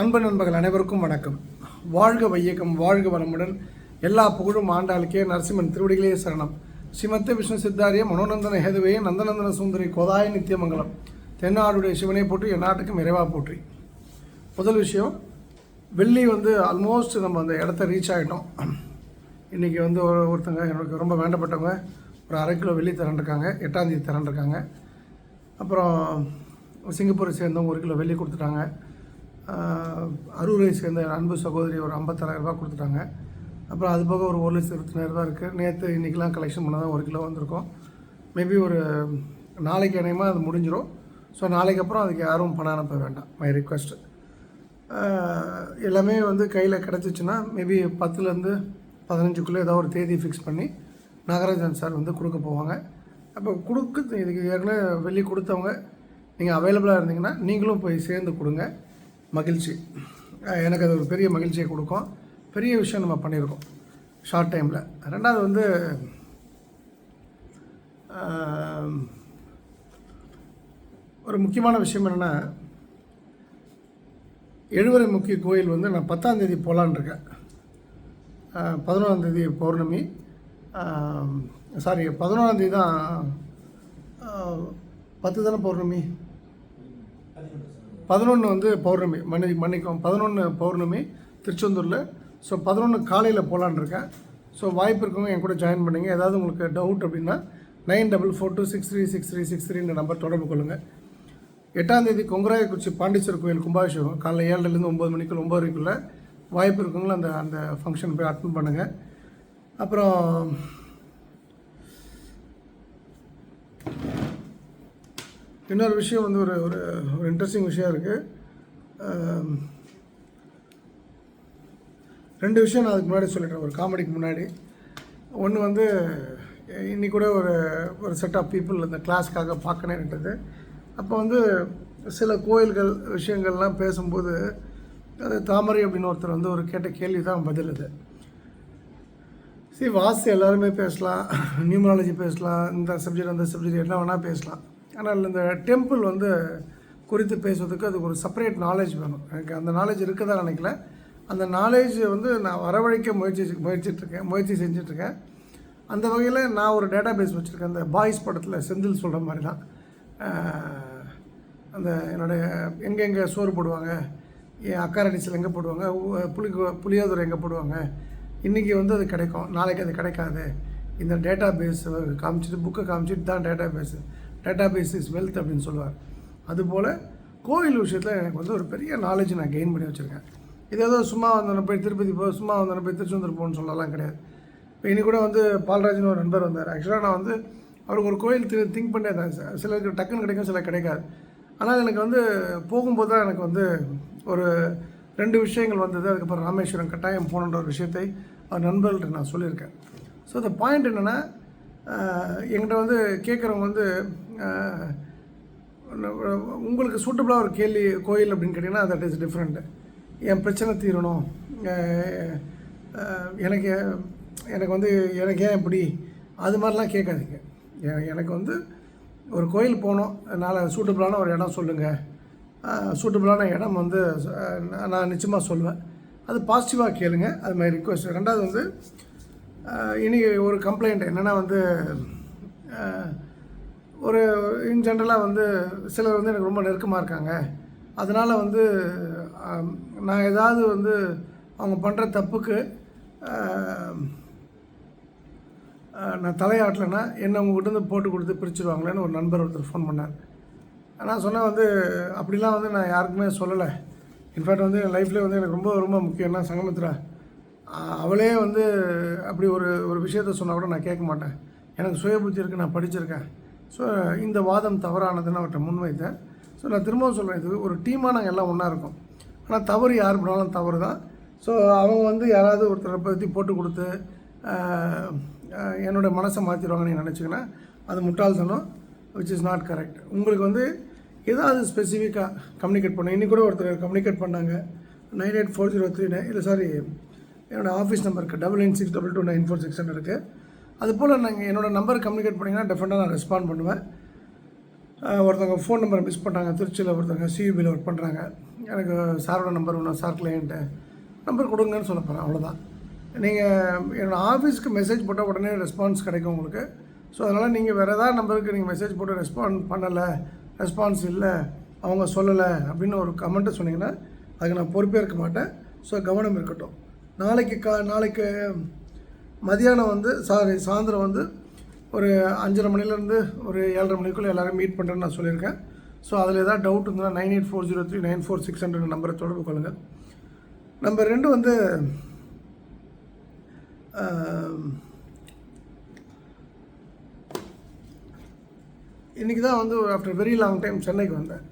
அன்பு நண்பர்கள் அனைவருக்கும் வணக்கம். வாழ்க வையகம் வாழ்க வளமுடன். எல்லா புகழும் ஆண்டாளுக்கே நரசிம்மன் திருவடிகளே சரணம். ஸ்ரீமத்த விஷ்ணு சித்தாரிய மனோநந்தன ஹேதுவே நந்தநந்தன சுந்தரி கோதாய நித்தியமங்கலம். தென்னாடுடைய சிவனை போற்றி என் நாட்டுக்கும் இறைவா போற்றி. முதல் விஷயம் வெள்ளி வந்து ஆல்மோஸ்ட் நம்ம அந்த இடத்த ரீச் ஆகிட்டோம் இன்றைக்கி வந்து ஒரு ஒருத்தங்க எனக்கு ரொம்ப வேண்டப்பட்டவங்க ஒரு அரை கிலோ வெள்ளி திரண்டிருக்காங்க எட்டாந்தேதி திரண்டிருக்காங்க அப்புறம் சிங்கப்பூரை சேர்ந்தவங்க ஒரு கிலோ வெள்ளி கொடுத்துட்டாங்க. அரூரை சேர்ந்த அன்பு சகோதரி ஒரு ஐம்பத்தாயிரம் ரூபாய் கொடுத்துட்டாங்க. அப்புறம் அது போக ஒரு ஒரு லட்சத்தி இருபத்தினாயிரம் ரூபாய் இருக்குது நேற்று இன்றைக்கெலாம் கலெக்ஷன் பண்ணால் தான் ஒரு கிலோ வந்திருக்கோம். மேபி ஒரு நாளைக்கு இணையமாக அது முடிஞ்சிடும் ஸோ நாளைக்கு அப்புறம் அதுக்கு யாரும் பணம் அனுப்ப வேண்டாம். மை ரிக்வஸ்ட்டு எல்லாமே வந்து கையில் கிடச்சிச்சின்னா மேபி பத்துலேருந்து பதினஞ்சுக்குள்ளே ஏதோ ஒரு தேதி ஃபிக்ஸ் பண்ணி நாகராஜன் சார் வந்து கொடுக்க போவாங்க. அப்போ கொடுக்க இதுக்கு ஏற்கனவே வெளியே கொடுத்தவங்க நீங்கள் அவைலபிளாக இருந்தீங்கன்னா நீங்களும் போய் சேர்ந்து கொடுங்க. மகிழ்ச்சி. எனக்கு அது ஒரு பெரிய மகிழ்ச்சியை கொடுக்கும். பெரிய விஷயம் நம்ம பண்ணியிருக்கோம். ஷார்ட் டைமில் ரெண்டாவது வந்து ஒரு முக்கியமான விஷயம் என்னென்னா எழுவரை முக்கிய கோயில் வந்து நான் பத்தாம்தேதி போகலான்னு இருக்கேன். பதினொன்றாம் பௌர்ணமி. சாரி பதினோராந்தேதி தான் பத்து தானே பௌர்ணமி? பதினொன்று வந்து பௌர்ணமி மன்னி மன்னிக்கும் பதினொன்று பௌர்ணமி திருச்செந்தூரில். ஸோ பதினொன்று காலையில் போகலான்னு இருக்கேன். ஸோ வாய்ப்பு இருக்கவங்க என் கூட ஜாயின் பண்ணுங்க. ஏதாவது உங்களுக்கு டவுட் அப்படின்னா nine double four two six three six three six த்ரீன்ற number தொடர்பு கொள்ளுங்கள் எட்டாந்தேதி கொங்கராயக்குறிச்சி பாண்டீஸ்வரர் கோயில் கும்பாபிஷேகம். காலைல ஏழுலேருந்து ஒம்பது மணிக்குள்ள ஒம்பதுக்குள்ளே வாய்ப்பு இருக்கவங்களும் அந்த அந்த ஃபங்க்ஷன் போய் அட்டன் பண்ணுங்கள் அப்புறம் இன்னொரு விஷயம் வந்து ஒரு ஒரு ஒரு இன்ட்ரெஸ்டிங் விஷயம் இருக்குது ரெண்டு விஷயம் நான் அதுக்கு முன்னாடி சொல்லிட்டேன் ஒரு காமெடிக்கு முன்னாடி. ஒன்று வந்து இன்னைக்கு கூட ஒரு ஒரு செட் ஆஃப் பீப்புள் இந்த கிளாஸ்க்காக பார்க்கணுன்றது அப்போ வந்து சில கோயில்கள் விஷயங்கள்லாம் பேசும்போது அது தாமரை அப்படின்னு ஒருத்தர் வந்து ஒரு கேட்ட கேள்வி தான் பதில் இது சரி வாஸ்து எல்லாருமே பேசலாம் நியூமராலஜி பேசலாம் இந்த சப்ஜெக்ட் அந்த சப்ஜெக்ட் என்ன வேணால் பேசலாம். ஆனால் இந்த டெம்பிள் வந்து குறித்து பேசுவதுக்கு அதுக்கு ஒரு செப்பரேட் நாலேஜ் வேணும். எனக்கு அந்த நாலேஜ் இருக்குதா நினைக்கல. அந்த நாலேஜ் வந்து நான் வரவழைக்க முயற்சி முயற்சிட்ருக்கேன் முயற்சி செஞ்சிட்ருக்கேன் அந்த வகையில் நான் ஒரு டேட்டா பேஸ் வச்சுருக்கேன். அந்த பாய்ஸ் படத்தில் செந்தில் சொல்கிற மாதிரி தான் அந்த என்னுடைய எங்கெங்கே சோறு போடுவாங்க என் அக்காரடிசில் எங்கே போடுவாங்க புளி புளியோதரை எங்கே போடுவாங்க. இன்றைக்கி வந்து அது கிடைக்கும். நாளைக்கு அது கிடைக்காது. இந்த டேட்டா பேஸ் காமிச்சிட்டு புக்கை காமிச்சிட்டு தான் database database is wealth அப்படின்னு சொல்லுவார். அதுபோல் கோயில் விஷயத்தில் எனக்கு வந்து ஒரு பெரிய நாலேஜ் நான் கெயின் பண்ணி வச்சுருக்கேன். இது ஏதோ சும்மா வந்தோன்னு போய் திருப்பதி போய் சும்மா வந்தோன்னு போய் திருச்செந்தூர் போகணும்னு சொல்லலாம் கிடையாது. இப்போ இனி கூட வந்து பால்ராஜன் ஒரு நண்பர் வந்தார். ஆக்சுவலாக நான் வந்து அவருக்கு ஒரு கோயில் தி திங்க் பண்ணே தான். சார் சிலருக்கு டக்குன்னு கிடைக்கும் சில கிடைக்காது. ஆனால் எனக்கு வந்து போகும்போது தான் எனக்கு வந்து ஒரு ரெண்டு விஷயங்கள் வந்தது. அதுக்கப்புறம் ராமேஸ்வரம் கட்டாயம் போகணுன்ற ஒரு விஷயத்தை அவர் நண்பர்கள்ட்ட நான் சொல்லியிருக்கேன். ஸோ இந்த பாயிண்ட் என்னென்னா என்கிட்ட வந்து கேட்குறவங்க வந்து உங்களுக்கு சூட்டபுளாக ஒரு கேள்வி கோயில் அப்படின்னு கேட்டிங்கன்னா தட் இஸ் டிஃப்ரெண்ட்டு என் பிரச்சனை தீரணும். எனக்கு எனக்கு வந்து எனக்கு ஏன் இப்படி? அது மாதிரிலாம் கேட்காதீங்க. எனக்கு வந்து ஒரு கோயில் போகணும். அதனால் சூட்டபுளான ஒரு இடம் சொல்லுங்கள் சூட்டபுளான இடம் வந்து நான் நிச்சயமாக சொல்லுவேன் அது பாசிட்டிவாக கேளுங்க. அது மாதிரி ரிக்வஸ்ட் ரெண்டாவது வந்து அஹ், இன்னைக்கு ஒரு கம்ப்ளைண்ட் என்னென்னா வந்து ஒரு இன் ஜென்ரலாக வந்து சிலர் வந்து எனக்கு ரொம்ப நெருக்கமாக இருக்காங்க. அதனால் வந்து நான் ஏதாவது வந்து அவங்க பண்ணுற தப்புக்கு நான் தலையாட்டலைன்னா என்னை உங்ககிட்ட போட்டு கொடுத்து பிரிச்சுருவாங்களேன்னு ஒரு நண்பர் ஒருத்தர் ஃபோன் பண்ணார். நான் சொன்னேன் வந்து அப்படிலாம் வந்து நான் யாருக்குமே சொல்லலை. இன்ஃபேக்ட் வந்து என் லைஃப்லேயே வந்து எனக்கு ரொம்ப ரொம்ப முக்கியம்னா சங்கமித்ரா அவளே வந்து அப்படி ஒரு ஒரு விஷயத்த சொன்னால் கூட நான் கேட்க மாட்டேன். எனக்கு சுய புத்தி இருக்குது நான் படிச்சிருக்கேன். ஸோ இந்த வாதம் தவறானதுன்னு அவர்கிட்ட முன்வைத்தேன். ஸோ நான் திரும்பவும் சொல்கிறேன் இது ஒரு டீமாக நாங்கள் எல்லாம் ஒன்றா இருக்கோம். ஆனால் தவறு யார் பண்ணாலும் தவறு தான். ஸோ அவங்க வந்து யாராவது ஒருத்தரை பற்றி போட்டு கொடுத்து என்னோடய என்னோட மனசை மாற்றிடுவாங்கன்னு நீங்கள் நினச்சிங்கன்னா அது முட்டாள்தனம் விச் இஸ் நாட் கரெக்ட் உங்களுக்கு வந்து ஏதாவது ஸ்பெசிஃபிக்காக கம்யூனிகேட் பண்ண. இன்னி கூட ஒருத்தர் கம்யூனிகேட் பண்ணாங்க. Nine eight four zero three nine இல்லை சாரி என்னோடய ஆஃபீஸ் நம்பருக்கு double nine six double two nine four six இருக்குது அது போல் நாங்கள் என்னோடய நம்பர் கம்யூனிகேட் பண்ணிங்கன்னா டெஃபினட்டாக நான் ரெஸ்பாண்ட் பண்ணுவேன். ஒருத்தவங்க ஃபோன் நம்பரை மிஸ் பண்ணாங்க திருச்சியில் ஒருத்தவங்க சியூபியில் ஒர்க் பண்ணுறாங்க எனக்கு சாரோட நம்பர் ஒன்று சார் கிளையண்ட்டு நம்பர் கொடுங்கன்னு சொல்ல போகிறேன் அவ்வளோதான் நீங்கள் என்னோடய ஆஃபீஸ்க்கு மெசேஜ் போட்டால் உடனே ரெஸ்பான்ஸ் கிடைக்கும் உங்களுக்கு. ஸோ அதனால் நீங்கள் வேறு ஏதாவது நம்பருக்கு நீங்கள் மெசேஜ் போட்டு ரெஸ்பாண்ட் பண்ணலை ரெஸ்பான்ஸ் இல்லை அவங்க சொல்லலை அப்படின்னு ஒரு கமெண்ட்டை சொன்னீங்கன்னா அதுக்கு நான் பொறுப்பேற்க மாட்டேன். ஸோ கவனம் இருக்கட்டும். நாளைக்கு கா நாளைக்கு மதியானம் வந்து சாரி சாயந்தரம் வந்து ஒரு அஞ்சரை மணிலேருந்து ஒரு ஏழரை மணிக்குள்ளே எல்லோரும் மீட் பண்ணுறேன்னு நான் சொல்லியிருக்கேன். ஸோ அதில் ஏதாவது டவுட் இருந்ததுன்னா nine eight four zero three nine four six hundred நம்பரை தொடர்பு கொள்ளுங்கள் நம்பர் ரெண்டு வந்து இன்றைக்கி தான் வந்து ஆஃப்டர் வெரி லாங் டைம் சென்னைக்கு வந்தேன்.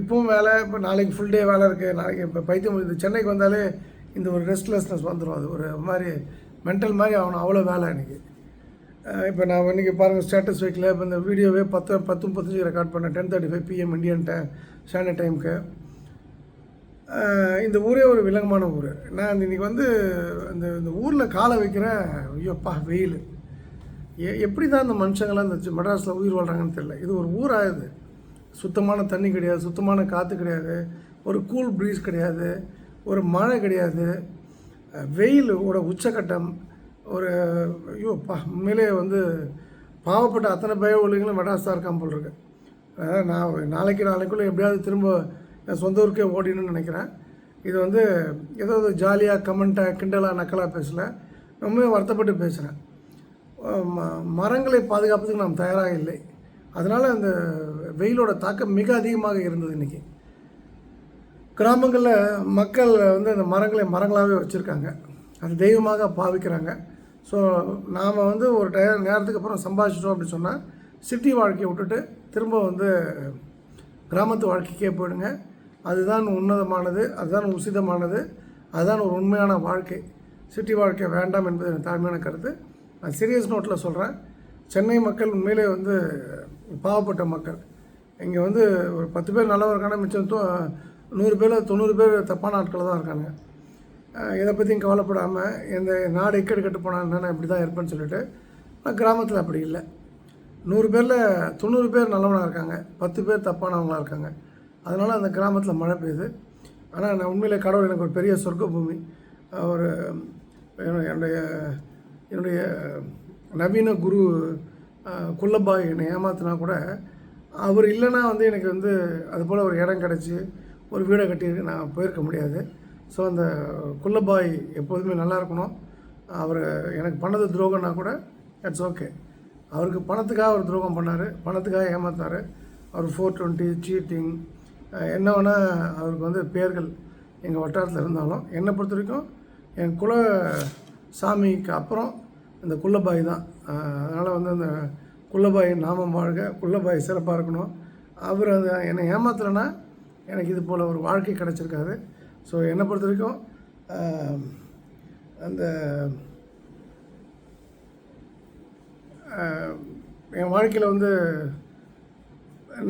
இப்போவும் வேலை இப்போ நாளைக்கு ஃபுல் டே வேலை இருக்குது நாளைக்கு இப்போ பைத்தியம் இது சென்னைக்கு வந்தாலே இந்த ஒரு ரெஸ்ட்லெஸ்னஸ் வந்துடும் அது ஒரு மாதிரி மென்டல் மாதிரி ஆகணும். அவ்வளோ வேலை எனக்கு. இப்போ நான் இன்றைக்கி பாருங்கள் ஸ்டேட்டஸ் வைக்கல. இப்போ இந்த வீடியோவே பத்து பத்து முப்பத்தஞ்சு ரெக்கார்ட் பண்ணேன். Ten thirty five PM Indian time standard டைமுக்கு இந்த ஊரே ஒரு விலங்கமான ஊர். நான் இன்றைக்கி வந்து இந்த இந்த ஊரில் காலை வைக்கிறேன். ஐயோப்பா வெயில். எ எப்படி தான் இந்த மனுஷங்களாம் இந்த மெட்ராஸில் உயிர் வாழ்கிறாங்கன்னு தெரியல. இது ஒரு ஊர் ஆகுது சுத்தமான தண்ணி கிடையாது. சுத்தமான காற்று கிடையாது. ஒரு கூல் ப்ரீஸ் கிடையாது. ஒரு மழை கிடையாது. வெயிலோட உச்சக்கட்டம் ஒரு ஐயோ பா உண்மையிலே வந்து பாவப்பட்ட அத்தனை பய ஒழுங்களும் மெட்ராஸ் தான் இருக்கான் போல் இருக்கு. நான் நாளைக்கு நாளைக்குள்ளே எப்படியாவது திரும்ப என் சொந்த ஊருக்கே ஓடிணும்னு நினைக்கிறேன். இது வந்து ஏதோ ஜாலியாக கமெண்ட்டாக கிண்டலாக நக்கலாக பேசலை. ரொம்பவே வருத்தப்பட்டு பேசுகிறேன் மரங்களை பாதுகாப்பதுக்கு நாம் தயாராக இல்லை. அதனால் அந்த வெயிலோட தாக்கம் மிக அதிகமாக இருந்தது இன்றைக்கி கிராமங்களில் மக்கள் வந்து அந்த மரங்களை மரங்களாகவே வச்சுருக்காங்க. அது தெய்வமாக பாவிக்கிறாங்க. ஸோ நாம் வந்து ஒரு டய நேரத்துக்கு அப்புறம் சம்பாதிச்சிட்டோம் அப்படின்னு சொன்னால் சிட்டி வாழ்க்கையை விட்டுட்டு திரும்ப வந்து கிராமத்து வாழ்க்கைக்கே போயிடுங்க. அதுதான் உன்னதமானது அதுதான் உசிதமானது அதுதான் ஒரு உண்மையான வாழ்க்கை. சிட்டி வாழ்க்கை வேண்டாம் என்பது எனக்கு தாழ்மையான கருத்து. நான் சீரியஸ் நோட்டில் சொல்கிறேன் சென்னை மக்கள் உண்மையிலே வந்து பாவப்பட்ட மக்கள். இங்கே வந்து ஒரு பத்து பேர் நல்லவர்கான இருக்காங்க மிச்சம் நூறு பேர் தொண்ணூறு பேர் தப்பான ஆட்கள் தான் இருக்காங்க. இதை பற்றியும் கவலைப்படாமல் எந்த நாடு இக்கெடு கட்டு போனால் நான் இப்படி தான் இருப்பேன்னு சொல்லிட்டு ஆனால் கிராமத்தில் அப்படி இல்லை. நூறு பேரில் தொண்ணூறு பேர் நல்லவனாக இருக்காங்க பத்து பேர் தப்பானவங்களாக இருக்காங்க. அதனால் அந்த கிராமத்தில் மழை பெய்யுது. ஆனால் நான் உண்மையிலே கடவுள் எனக்கு ஒரு பெரிய சொர்க்க பூமி ஒரு என்னுடைய என்னுடைய நவீன குரு குல்லப்பாய் என்னை ஏமாத்தினா கூட அவர் இல்லைன்னா வந்து எனக்கு வந்து அதுபோல் ஒரு இடம் கிடச்சி ஒரு வீடை கட்டி நான் போயிருக்க முடியாது. ஸோ அந்த குள்ளபாய் எப்போதுமே நல்லா இருக்கணும். அவர் எனக்கு பண்ணது துரோகம்னா கூட இட்ஸ் ஓகே அவருக்கு பணத்துக்காக அவர் துரோகம் பண்ணார். பணத்துக்காக ஏமாத்தார். அவர் ஃபோர் டுவெண்ட்டி சீட்டிங் என்ன வேணால் அவருக்கு வந்து பேர்கள் எங்கள் வட்டாரத்தில் இருந்தாலும் என்னை பொறுத்த வரைக்கும் என் குல சாமிக்கு அப்புறம் இந்த குள்ளபாய் தான். அதனால் வந்து அந்த குள்ளபாய் நாமம் வாழ்க குள்ளபாய் சிறப்பாக இருக்கணும். அவர் அந்த என்னை ஏமாத்தலைன்னா எனக்கு இது போல் ஒரு வாழ்க்கை கிடச்சிருக்காது. ஸோ என்னை பொறுத்த வரைக்கும் அந்த என் வாழ்க்கையில் வந்து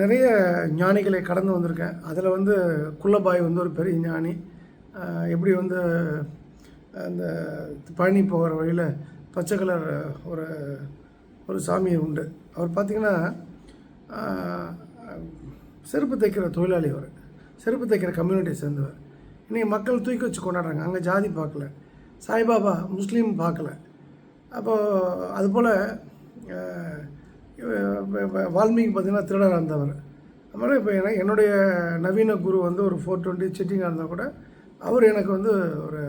நிறைய ஞானிகளை கடந்து வந்திருக்கேன். அதில் வந்து குள்ளபாய் வந்து ஒரு பெரிய ஞானி. எப்படி வந்து அந்த பழனி போகிற வழியில் பச்சை கலர் ஒரு ஒரு சாமி உண்டு. அவர் பார்த்திங்கன்னா செருப்பு தைக்கிற தொழிலாளி அவர். செருப்பு தைக்கிற கம்யூனிட்டியை சேர்ந்தவர். இன்றைக்கி மக்கள் தூக்கி வச்சு கொண்டாடுறாங்க. அங்கே ஜாதி பார்க்கல. சாய்பாபா முஸ்லீம் பார்க்கல. அப்போது அதுபோல் வால்மீகி பார்த்திங்கன்னா திருடராக இருந்தவர். அது இப்போ ஏன்னா என்னுடைய நவீன குரு வந்து ஒரு ஃபோர் டுவெண்ட்டி சிட்டிங்காக இருந்தால் கூட அவர் எனக்கு வந்து ஒரு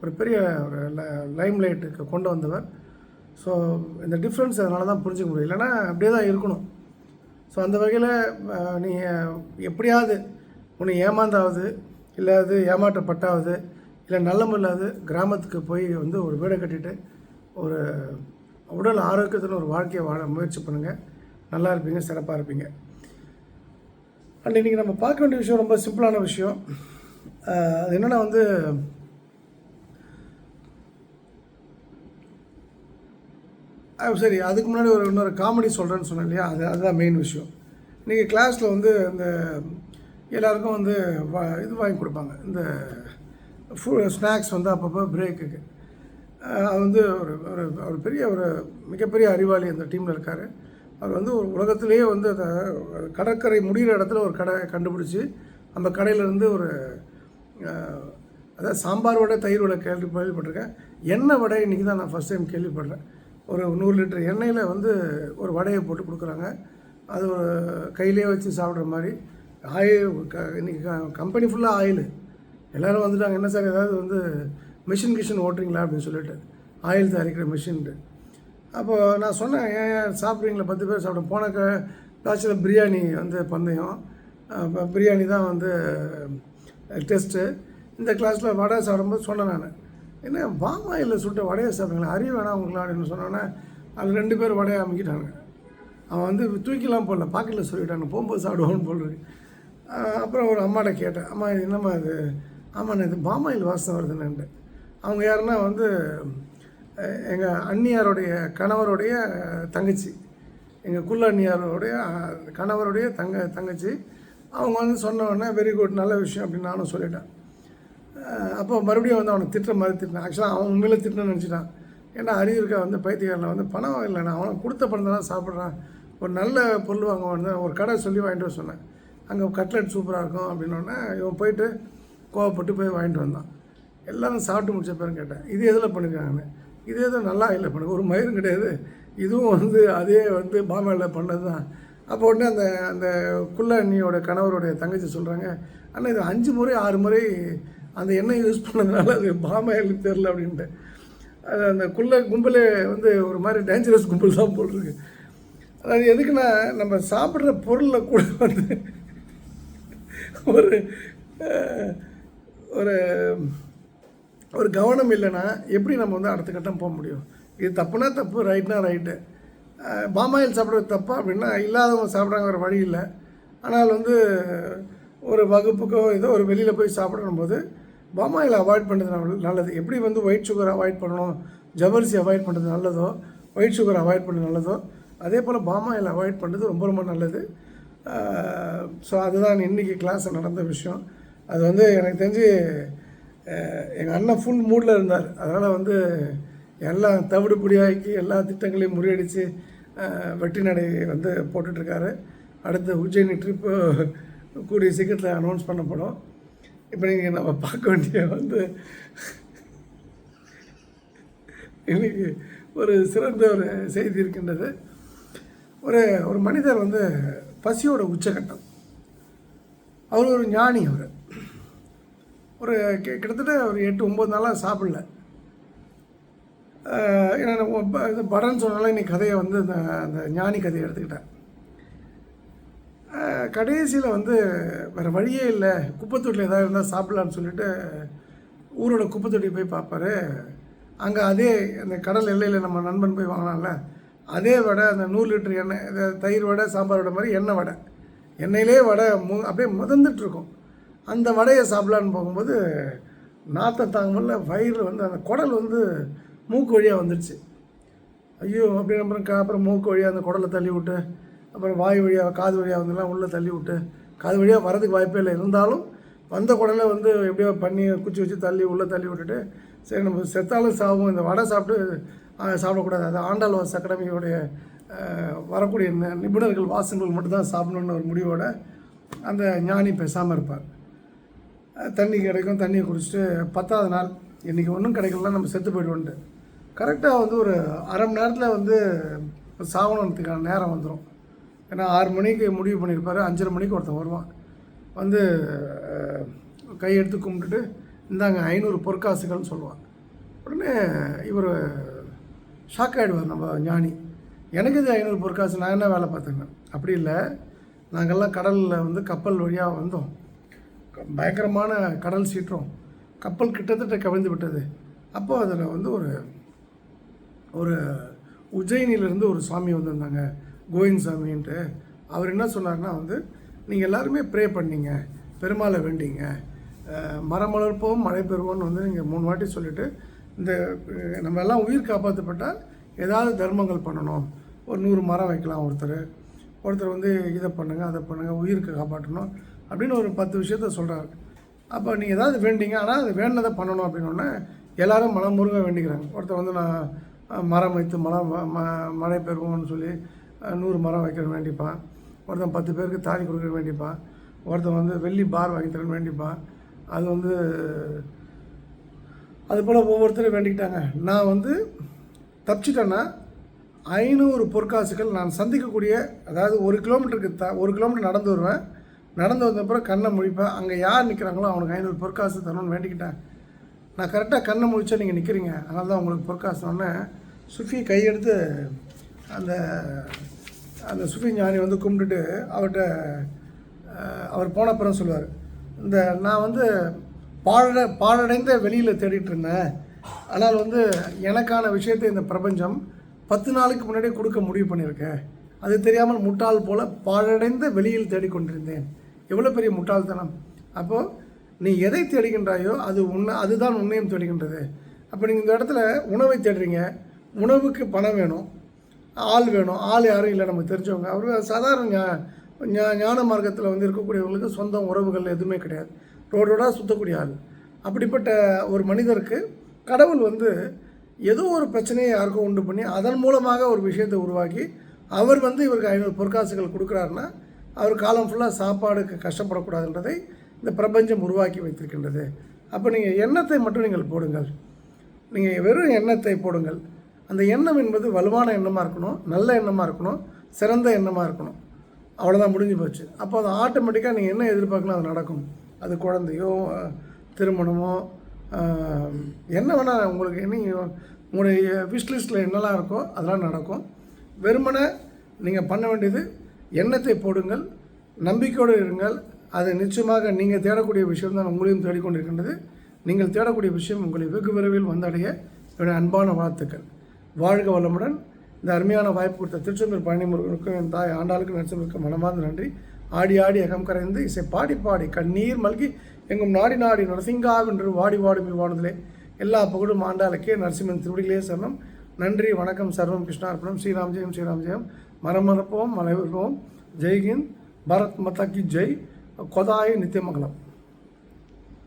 ஒரு பெரிய ஒரு லைம் லைட்டுக்கு கொண்டு வந்தவர். ஸோ இந்த டிஃப்ரென்ஸ் அதனால தான் புரிஞ்சுக்க முடியும். இல்லைன்னா அப்படியே தான் இருக்கணும். ஸோ அந்த வகையில் நீங்கள் எப்படியாவது உன்னை ஏமாந்தாவது இல்லை அது ஏமாற்றப்பட்டாவது இல்லை நல்லமில்லாது கிராமத்துக்கு போய் வந்து ஒரு வீடை கட்டிட்டு ஒரு உடல் ஆரோக்கியத்தில் ஒரு வாழ்க்கையை வாழ முயற்சி பண்ணுங்கள் நல்லா இருப்பீங்க சிறப்பாக இருப்பீங்க. அண்ட் இன்றைக்கி நம்ம பார்க்க வேண்டிய விஷயம் ரொம்ப சிம்பிளான விஷயம். அது என்னென்னா வந்து சரி அதுக்கு முன்னாடி ஒரு இன்னொரு காமெடி சொல்கிறேன்னு சொன்னேன் இல்லையா? அது அதுதான் மெயின் விஷயம். இன்றைக்கி கிளாஸில் வந்து இந்த எல்லாருக்கும் வந்து வா இது வாங்கி கொடுப்பாங்க. இந்த ஃபு ஸ்நாக்ஸ் வந்து அப்பப்போ பிரேக்குக்கு அது வந்து ஒரு ஒரு ஒரு பெரிய ஒரு மிகப்பெரிய அறிவாளி அந்த டீமில் இருக்கார். அவர் வந்து ஒரு உலகத்திலேயே வந்து அந்த கடற்கரை முடிகிற இடத்துல ஒரு கடை கண்டுபிடிச்சி அந்த கடையிலேருந்து ஒரு அதாவது சாம்பார் வடை தயிர் வடை கேள்வி கேள்விப்பட்டிருக்கேன். எண்ணெய் வடை இன்றைக்கி தான் நான் ஃபஸ்ட் டைம் கேள்விப்படுறேன். ஒரு நூறு லிட்டர் எண்ணெயில் வந்து ஒரு வடையை போட்டு கொடுக்குறாங்க. அது ஒரு கையிலே வச்சு சாப்பிட்ற மாதிரி. ஆயில் க இன்றைக்கி கம்பெனி ஃபுல்லாக ஆயில். எல்லோரும் வந்துட்டாங்க என்ன சார் ஏதாவது வந்து மிஷின் கிஷின் ஓட்டுறீங்களா அப்படின்னு சொல்லிட்டு. ஆயில் தயாரிக்கிற மிஷின்ட்டு அப்போது நான் சொன்னேன் ஏன் சாப்பிட்றீங்களா? பத்து பேர் சாப்பிட்டோம் போன க பிரியாணி வந்து பந்தயம். அப்போ பிரியாணி தான் வந்து டெஸ்ட்டு இந்த கிளாஸில் வடை சாப்பிடும்போது சொன்னேன் நான். என்ன பாமாயில் சுட்ட வடையை சாப்பிடுங்களா அறிய வேணாம் உங்களா? அப்படின்னு சொன்னோன்னே அதில் ரெண்டு பேர் வடையை அமைக்கிட்டாங்க அவன் வந்து தூக்கிலாம் போடல பாக்கெட்டில் சொல்லிட்டாங்க போகும்போது சாப்பிடுவான்னு போடுறேன் அப்புறம் ஒரு அம்மாட்ட கேட்டேன் அம்மா இது என்னம்மா இது? ஆமாண்ணே இது பாமாயில் வாசனை வருதுன்னு அவங்க யாருன்னா வந்து எங்கள் அண்ணியாருடைய கணவருடைய தங்கச்சி. எங்கள் குள்ள அண்ணியாருடைய கணவருடைய தங்க தங்கச்சி. அவங்க வந்து சொன்ன வெரி குட் நல்ல விஷயம் அப்படின்னு நானும் சொல்லிட்டேன். அப்போ மறுபடியும் வந்து அவனை திட்டுற மாதிரி திட்டினான். ஆக்சுவலாக அவன் உண்மையில திட்டணும்னு நினச்சிட்டான். ஏன்னா அறிவிருக்கா வந்து பைத்தியக்காரில் வந்து பணம் இல்லைண்ணா. அவனுக்கு கொடுத்த பணத்தை தான் சாப்பிட்றான். ஒரு நல்ல பொருள் வாங்க ஒரு கடை சொல்லி வாங்கிட்டு வர சொன்னேன். அங்கே கட்லெட் சூப்பராக இருக்கும் அப்படின்னோடனே இவன் போயிட்டு கோவப்பட்டு போய் வாங்கிட்டு வந்தான். எல்லாரும் சாப்பிட்டு முடிச்ச பேரும் கேட்டேன் இது எதில் பண்ணிருக்காங்கன்னு இது எதுவும் நல்லா இல்லை பண்ணுங்க ஒரு மயிரும் கிடையாது. இதுவும் வந்து அதே வந்து பாம்பேல பண்ணது தான் அப்போ உடனே அந்த அந்த குள்ள அண்ணியோட கணவருடைய தங்கச்சி சொல்கிறாங்க ஆனால் இது அஞ்சு முறை ஆறு முறை அந்த எண்ணெய் யூஸ் பண்ணதுனால அது பாமாயில் தெரில அப்படின்ட்டு. அது அந்த குள்ள கும்பலே வந்து ஒரு மாதிரி டேஞ்சரஸ் கும்பல் தான் போட்டிருக்கு. அதாவது எதுக்குன்னா நம்ம சாப்பிட்ற பொருளில் கூட வந்து ஒரு ஒரு ஒரு கவனம் இல்லைன்னா எப்படி நம்ம வந்து அடுத்த கட்டம் போக முடியும்? இது தப்புனா தப்பு ரைட்னா ரைட்டு பாமாயில் சாப்பிட்றது தப்பா அப்படின்னா இல்லாதவங்க சாப்பிட்றாங்க வழி இல்லை. ஆனால் வந்து ஒரு வகுப்புக்கோ ஏதோ ஒரு வெளியில் போய் சாப்பிடணும் போது பாமாயில் அவாய்ட் பண்ணுறது நல்லது. எப்படி வந்து ஒயிட் சுகர் அவாய்ட் பண்ணணும்? ஜவர்சி அவாய்ட் பண்ணுறது நல்லதோ? ஒயிட் சுகர் அவாய்ட் பண்ணுறது நல்லதோ? அதே போல் பாமாயில் அவாய்ட் பண்ணுறது ரொம்ப ரொம்ப நல்லது. ஸோ அதுதான் இன்றைக்கி கிளாஸில் நடந்த விஷயம். அது வந்து எனக்கு தெரிஞ்சு எங்கள் அண்ணன் ஃபுல் மூடில் இருந்தார். அதனால் வந்து எல்லாம் தவிடுபடியாக்கி எல்லா திட்டங்களையும் முறியடித்து வெற்றி நடை வந்து போட்டுட்ருக்காரு. அடுத்த உஜ்ஜயினி ட்ரிப்பு கூடிய சீக்கிரத்தில் அனௌன்ஸ் பண்ணப்படும் இப்போ நீங்கள் நம்ம பார்க்க வேண்டிய வந்து இன்றைக்கி ஒரு சிறந்த ஒரு செய்தி இருக்கின்றது. ஒரு ஒரு மனிதர் வந்து பசியோட உச்சகட்டம். அவர் ஒரு ஞானி அவர். ஒரு கிட்டத்தட்ட ஒரு எட்டு ஒம்பது நாளாக சாப்பிடல. ஏன்னா ப- இது படன்னு சொன்னாலும் இன்னைக்கு கதையை வந்து அந்த அந்த ஞானி கதையை எடுத்துக்கிட்டேன். கடைசியில் வந்து வேறு வழியே இல்லை. குப்பைத்தொட்டியில் ஏதாவது இருந்தால் சாப்பிட்லான்னு சொல்லிட்டு ஊரோட குப்பைத்தொட்டி போய் பார்ப்பாரு. அங்கே அதே அந்த கடல் எல்லையில் நம்ம நண்பன் போய் வாங்கினால அதே வடை அந்த நூறு லிட்டர் எண்ணெய் தயிர் வடை சாம்பார் வடை மாதிரி எண்ணெய் வடை. எண்ணெயிலே வடை மு அப்படியே மிதந்துட்டுருக்கும். அந்த வடையை சாப்பிடலான்னு போகும்போது நாற்றம் தாங்க முடியல வயிறு வந்து அந்த குடல் வந்து மூக்கு வழியாக வந்துடுச்சு ஐயோ அப்படி அப்புறம் அப்புறம் மூக்கு வழியாக அந்த குடலை தள்ளி விட்டு அப்புறம் வாய் வழியாக காது வழியாக வந்துலாம் உள்ளே தள்ளி விட்டு காது வழியாக வரதுக்கு வாய்ப்பே இல்லை. இருந்தாலும் வந்த குடலை வந்து எப்படியோ பண்ணி குச்சி வச்சு தள்ளி உள்ளே தள்ளி விட்டுட்டு சரி நம்ம செத்தாலும் சாவும் இந்த வடை சாப்பிட்டு சாப்பிடக்கூடாது. அது ஆண்டாள்வாஸ் அகாடமியோடைய வரக்கூடிய நிபுணர்கள் வாசகங்கள் மட்டும்தான் சாப்பிடணுன்னு ஒரு முடிவோட அந்த ஞானி பேசாமல் இருப்பார். தண்ணி கிடைக்கும் தண்ணியை குடிச்சிட்டு பத்தாவது நாள் இன்றைக்கி ஒன்றும் கிடைக்கலனா நம்ம செத்து போயிடுவோன்ட்டு. கரெக்டாக வந்து ஒரு அரை மணி நேரத்தில் வந்து சாவணத்துக்கான நேரம் வந்துடும் ஏன்னா ஆறு மணிக்கு முடிவு பண்ணியிருப்பாரு அஞ்சரை மணிக்கு ஒருத்தன் வருவான். வந்து கையெடுத்து கும்பிட்டுட்டு இந்தாங்க ஐநூறு பொற்காசுகள்னு சொல்லுவான். உடனே இவர் ஷாக் ஆகிடுவார் நம்ம ஞானி. எனக்கு இது ஐநூறு பொற்காசு நான் என்ன வேலை பார்த்தேங்க? அப்படி இல்லை. நாங்கள்லாம் கடலில் வந்து கப்பல் வழியாக வந்தோம். பயங்கரமான கடல் சீற்றம். கப்பல் கிட்டத்தட்ட கவிழ்ந்து விட்டது. அப்போ அதில் வந்து ஒரு ஒரு உஜ்ஜயினியிலேருந்து ஒரு சாமி வந்திருந்தாங்க. கோவிந்த் சாமின்ட்டு. அவர் என்ன சொன்னார்னா வந்து நீங்கள் எல்லாருமே ப்ரே பண்ணீங்க. பெருமாளை வேண்டிங்க. மரம் வளர்ப்போம் மழை பெறுவோம்னு வந்து நீங்கள் மூணு வாட்டி சொல்லிவிட்டு இந்த நம்ம எல்லாம் உயிர் காப்பாற்றப்பட்டால் ஏதாவது தர்மங்கள் பண்ணணும். ஒரு நூறு மரம் வைக்கலாம் ஒருத்தர். ஒருத்தர் வந்து இதை பண்ணுங்கள் அதை பண்ணுங்கள் உயிருக்கு காப்பாற்றணும் அப்படின்னு ஒரு பத்து விஷயத்த சொல்கிறாரு அப்போ நீங்கள் ஏதாவது வேண்டிங்க ஆனால் அது வேண்டதை பண்ணணும் அப்படின்னோடனே எல்லாரும் மலம் முருங்க வேண்டிக்கிறாங்க. ஒருத்தர் வந்து நான் மரம் வைத்து மலம் ம- மழை பெறுவோம்னு சொல்லி நூறு மரம் வைக்க வேண்டிப்பான். ஒருத்தன் பத்து பேருக்கு தாலி கொடுக்க வேண்டிப்பான். ஒருத்தன் வந்து வெள்ளி பார் வாங்கி தர வேண்டிப்பான். அது வந்து அது போல் ஒவ்வொருத்தரும் வேண்டிக்கிட்டாங்க. நான் வந்து தப்பிச்சிட்டேன்னா ஐநூறு பொற்காசுகள் நான் சந்திக்கக்கூடிய அதாவது ஒரு கிலோமீட்டருக்கு த ஒரு கிலோமீட்டர் நடந்து வருவேன். நடந்து வந்தப்புறம் கண்ணை முழிப்பேன். அங்கே யார் நிற்கிறாங்களோ அவனுக்கு ஐநூறு பொற்காசு தரணும்னு வேண்டிக்கிட்டேன் நான் கரெக்டாக கண்ணை முழிச்சா நீங்கள் நிற்கிறீங்க அதனால தான் உங்களுக்கு பொற்காசு ஒன்று சுஃபி கையெடுத்து அந்த அந்த சுஃபி ஞானி வந்து கும்பிட்டுட்டு அவர்கிட்ட அவர் போன அப்புறம் சொல்லுவார். இந்த நான் வந்து பாழ பாழடைந்த வெளியில் தேடிட்டு இருந்தேன். ஆனால் வந்து எனக்கான விஷயத்தை இந்த பிரபஞ்சம் பத்து நாளுக்கு முன்னாடியே கொடுக்க முடிவு பண்ணியிருக்கேன். அது தெரியாமல் முட்டாள் போல பாழடைந்த வெளியில் தேடிக்கொண்டிருந்தேன். எவ்வளோ பெரிய முட்டாள்தனம். அப்போது நீ எதை தேடுகின்றாயோ அது உன்னை அதுதான் உன்னையும் தேடுகின்றது. அப்போ நீங்கள் இந்த இடத்துல உணவை தேடுறீங்க. உணவுக்கு பணம் வேணும். ஆள் வேணும். ஆள் யாரும் இல்லை நமக்கு தெரிஞ்சவங்க. அவர் சாதாரண ஞா- ஞா- ஞான மார்க்கத்தில் வந்து இருக்கக்கூடியவங்களுக்கு சொந்தம் உறவுகள் எதுவுமே கிடையாது. ரோடோடாக சுற்றக்கூடிய ஆள். அப்படிப்பட்ட ஒரு மனிதருக்கு கடவுள் வந்து ஏதோ ஒரு பிரச்சனையை யாருக்கும் உண்டு பண்ணி அதன் மூலமாக ஒரு விஷயத்தை உருவாக்கி அவர் வந்து இவருக்கு ஐநூறு பொற்காசுகள் கொடுக்குறாருன்னா அவர் காலம் ஃபுல்லாக சாப்பாடுக்கு கஷ்டப்படக்கூடாதுன்றதை இந்த பிரபஞ்சம் உருவாக்கி வைத்திருக்கின்றது. அப்போ நீங்கள் எண்ணத்தை மட்டும் நீங்கள் போடுங்கள். நீங்கள் வெறும் எண்ணத்தை போடுங்கள். அந்த எண்ணம் என்பது வலுவான எண்ணமாக இருக்கணும் நல்ல எண்ணமாக இருக்கணும் சிறந்த எண்ணமாக இருக்கணும். அவ்வளோதான் முடிஞ்சு போச்சு. அப்போ அது ஆட்டோமேட்டிக்காக நீங்கள் என்ன எதிர்பார்க்கணும் அது நடக்கும். அது குழந்தையோ திருமணமோ என்ன வேணால் உங்களுக்கு என்ன உங்களுடைய விஷ் லிஸ்ட்டில் என்னெல்லாம் இருக்கோ அதெல்லாம் நடக்கும். வெறுமனே நீங்கள் பண்ண வேண்டியது எண்ணத்தை போடுங்கள் நம்பிக்கையோடு இருங்கள். அது நிச்சயமாக நீங்கள் தேடக்கூடிய விஷயம் தான் உங்களையும் தேடிக்கொண்டிருக்கின்றது. நீங்கள் தேடக்கூடிய விஷயம் உங்களை வெகு விரைவில் வந்தடைய என்னுடைய அன்பான வாழ்த்துக்கள். வாழ்க வளமுடன். இந்த அருமையான வாய்ப்பு கொடுத்த திருச்செந்தூர் பழனிமுருகனுக்கும் என் தாய் ஆண்டாளுக்கும் நரசிம்மருக்கும் மனமார்ந்த நன்றி. ஆடி ஆடி அகம் கரைந்து இசை பாடி பாடி கண்ணீர் மல்கி எங்கும் நாடி நாடி நரசிங்காவென்று வாடி வாடி வானதிலே எல்லா புகழும் ஆண்டாளுக்கே நரசிம்மன் திருவடிகளே சரணம். நன்றி வணக்கம் சர்வம் கிருஷ்ணார்ப்பணம் ஸ்ரீராம் ஜெயம் ஸ்ரீராம் ஜெயம் மரம் மறப்போம் மலைவிற்போம் ஜெய்ஹிந்த் பரத் மாதா கி ஜெய். கொதாய நித்தியமங்கலம்.